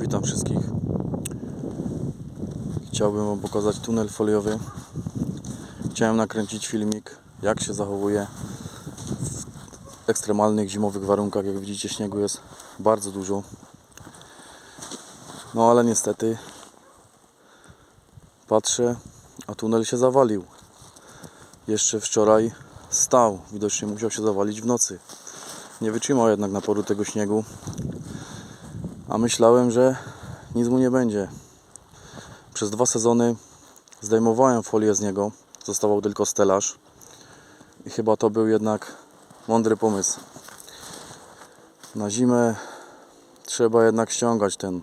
Witam wszystkich. Chciałbym Wam pokazać tunel foliowy. Chciałem nakręcić filmik, jak się zachowuje w ekstremalnych zimowych warunkach. Jak widzicie, śniegu jest bardzo dużo. No ale niestety patrzę, a tunel się zawalił. Jeszcze wczoraj stał. Widocznie musiał się zawalić w nocy. Nie wytrzymał jednak naporu tego śniegu. A myślałem, że nic mu nie będzie. Przez dwa sezony zdejmowałem folię z niego. Zostawał tylko stelaż. I chyba to był jednak mądry pomysł. Na zimę trzeba jednak ściągać ten,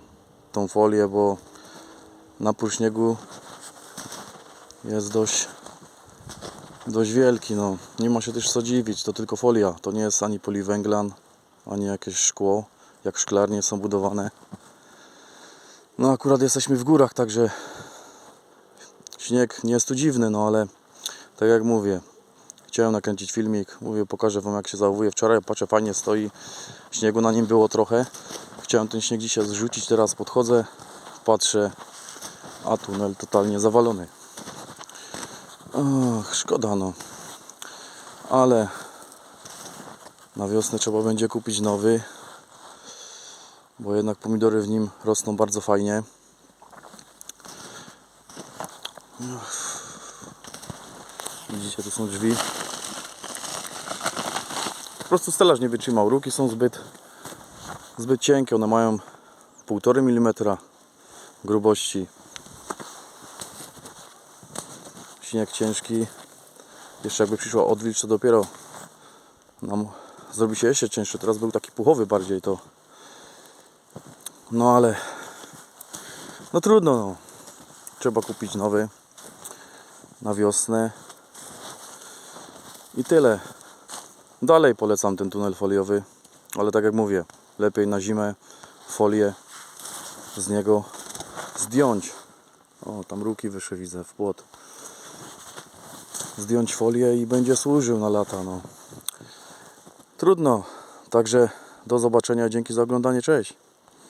tą folię, bo napór śniegu jest dość, dość wielki. No. Nie ma się też co dziwić, to tylko folia. To nie jest ani poliwęglan, ani jakieś szkło, jak szklarnie są budowane. No akurat jesteśmy w górach, także śnieg nie jest tu dziwny, no ale tak jak mówię, chciałem nakręcić filmik, mówię, pokażę Wam jak się zachowuje. Wczoraj patrzę, fajnie stoi, śniegu na nim było trochę. Chciałem ten śnieg dzisiaj zrzucić, teraz podchodzę, patrzę, a tunel totalnie zawalony. Ach, szkoda no. Ale na wiosnę trzeba będzie kupić nowy, bo jednak pomidory w nim rosną bardzo fajnie. Widzicie, tu są drzwi. Po prostu stelaż nie wytrzymał. Ruki są zbyt, zbyt cienkie. One mają 1,5 mm grubości. Śnieg ciężki. Jeszcze jakby przyszła odwilż, to dopiero nam zrobi się jeszcze cięższy. Teraz był taki puchowy bardziej to. No ale no trudno no. Trzeba kupić nowy na wiosnę. I tyle. Dalej polecam ten tunel foliowy, ale tak jak mówię, lepiej na zimę folię z niego zdjąć. O, tam ruki wyszły widzę w płot. Zdjąć folię i będzie służył na lata, no. Trudno. Także do zobaczenia. Dzięki za oglądanie. Cześć.